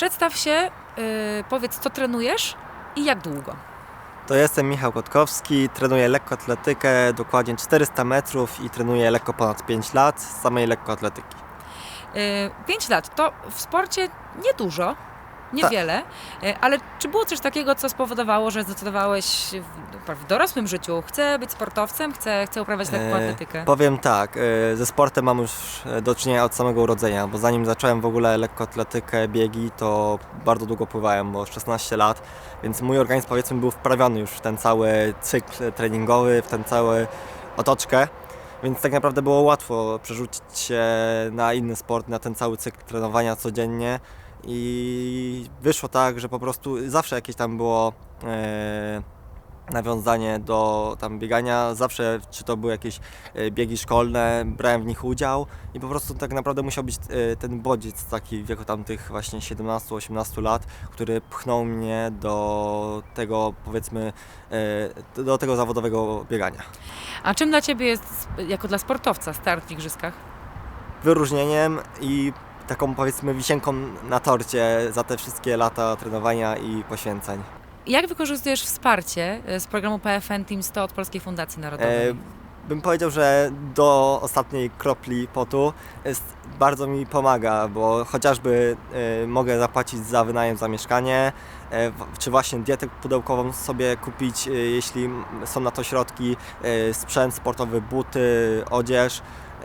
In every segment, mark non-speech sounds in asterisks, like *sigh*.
Przedstaw się, y, powiedz co trenujesz i jak długo. To jestem Michał Kotkowski, trenuję lekkoatletykę, dokładnie 400 metrów i trenuję lekko ponad 5 lat z samej lekkoatletyki. 5 lat to w sporcie niedużo. Niewiele, y, ale czy było coś takiego, co spowodowało, że zdecydowałeś w, w dorosłym życiu, chcę być sportowcem, chcę, chcę uprawiać lekkoatletykę? E, powiem tak, e, ze sportem mam już e, do czynienia od samego urodzenia, bo zanim zacząłem w ogóle lekkoatletykę, biegi, to bardzo długo pływałem, bo 16 lat, więc mój organizm powiedzmy był wprawiony już w ten cały cykl treningowy, w ten cały otoczkę. Więc tak naprawdę było łatwo przerzucić się na inny sport, na ten cały cykl trenowania codziennie. I wyszło tak, że po prostu zawsze jakieś tam było e, nawiązanie do tam biegania. Zawsze, czy to były jakieś e, biegi szkolne, brałem w nich udział i po prostu tak naprawdę musiał być e, ten bodziec taki w wieku tam tych właśnie 17-18 lat, który pchnął mnie do tego powiedzmy, e, do tego zawodowego biegania. A czym dla Ciebie jest, jako dla sportowca, start w igrzyskach? wyróżnieniem i taką powiedzmy wisienką na torcie za te wszystkie lata trenowania i poświęceń. Jak wykorzystujesz wsparcie y, z programu PFN Team 100 od Polskiej Fundacji Narodowej? E, bym powiedział, że do ostatniej kropli potu jest, bardzo mi pomaga, bo chociażby e, mogę zapłacić za wynajem za mieszkanie, w- czy właśnie dietę pudełkową sobie kupić, e, jeśli są na to środki, e, sprzęt sportowy, buty, odzież. e,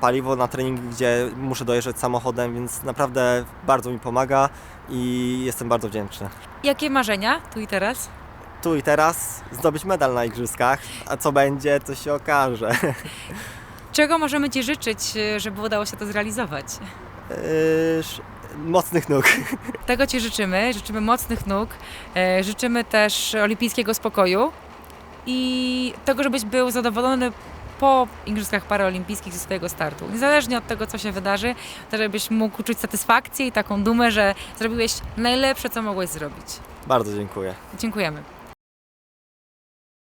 Paliwo na trening, gdzie muszę dojeżdżać samochodem, więc naprawdę bardzo mi pomaga i jestem bardzo wdzięczny. Jakie marzenia tu i teraz? Tu i teraz zdobyć medal na igrzyskach, a co będzie, to się okaże. *laughs* Czego możemy Ci życzyć, żeby udało się to zrealizować? Mocnych nóg. *laughs* Tego Ci życzymy. Życzymy mocnych nóg. e, Życzymy też olimpijskiego spokoju i tego, żebyś był zadowolony po Igrzyskach Paraolimpijskich ze swojego startu. Niezależnie od tego, co się wydarzy, to żebyś mógł czuć satysfakcję i taką dumę, że zrobiłeś najlepsze, co mogłeś zrobić. Bardzo dziękuję. Dziękujemy.